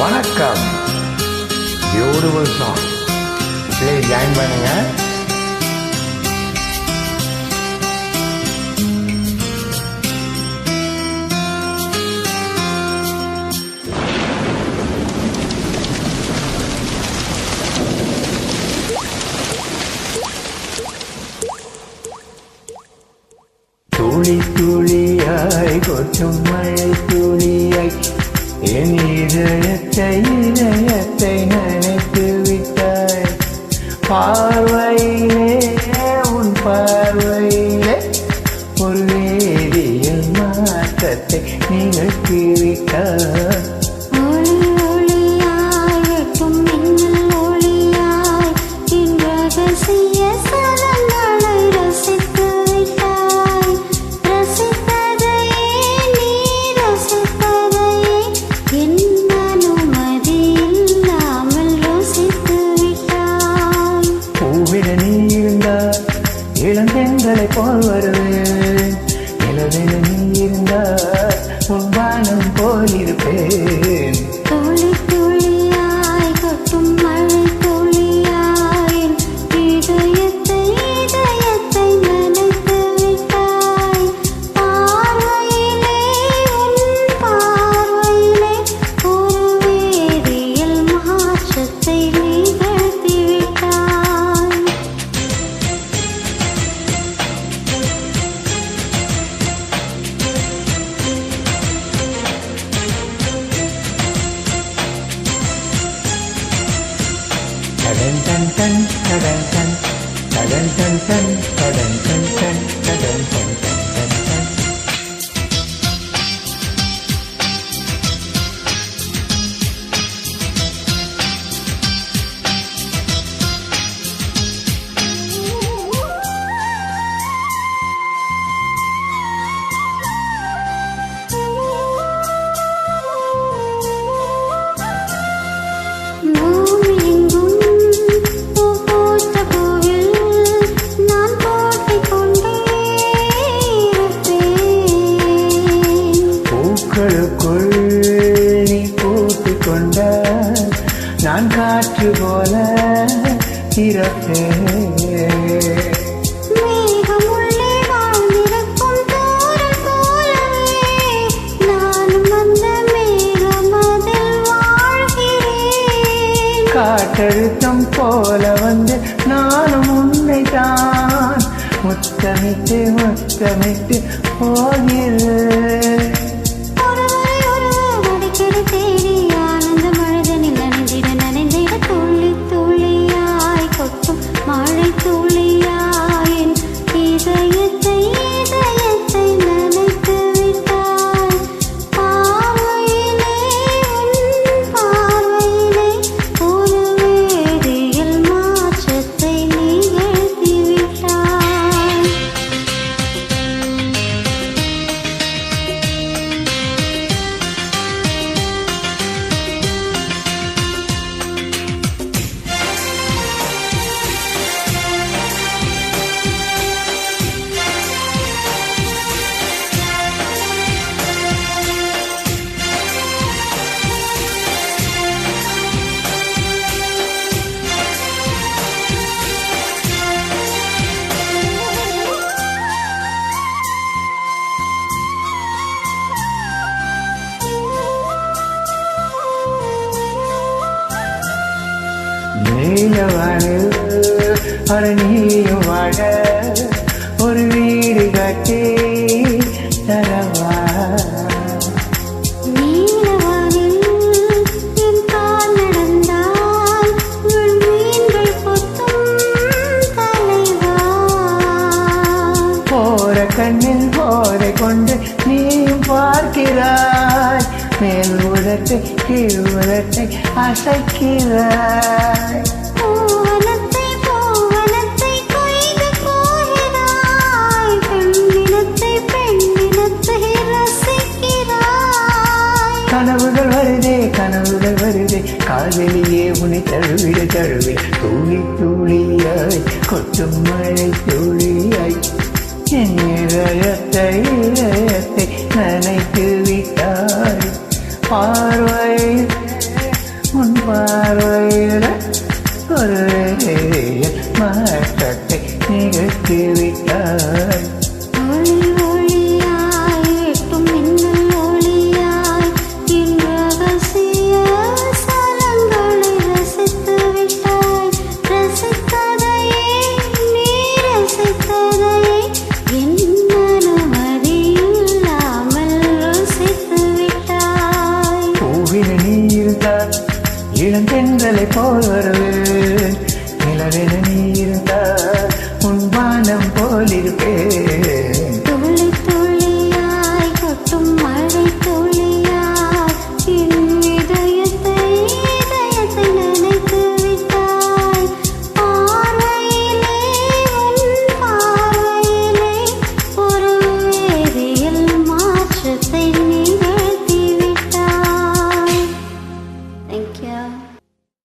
வணக்கம். Beautiful song please join பண்ணுங்க. துளி துளியாய் கொட்டும் மழை துளியாய் என் இதயத்தை இதயத்தை நினைத்து விட்டாய் பார்வையிலே உன் பார்வையிலே ஒரு வேதியியல் மாற்றத்தை நிகழ்த்தி இளந்தெங்களை போல் வருவேன். நிலவில நீ இருந்தால் உன் வானம் போல் இருப்பேன். பூக்களுக்குள் நீ பூத்துக் கொண்டால் நான் காற்று போல இறப்பேன். காற்றழுத்தம் போல வந்து நானும் உன்னை தான் முத்தமிட்டு முத்தமிட்டு போகிறேன் வாழ ஒரு நீயும் வாழ ஒரு வீடு கட்டி தரவா கண்ணில் போரை கொண்டு நீயும் பார்க்கிறாய் மேல் உதட்டை கீழ் உதட்டை அசைக்கிறாய். கனவுகள் வருதே கனவுகள் வருதே. காதலியே உனி தழுவிட தழுவே தூளி தூளியாய் கொட்டும் மழை தூளியாய். என் இதயத்தை இதயத்தை நனைத்து விட்டாய். பார்வை உன் பார்வையில ஒரு மாற்றத்தை நிகழ்த்தி விட்டாய். இளந்தென்றலை போல் வருவேன்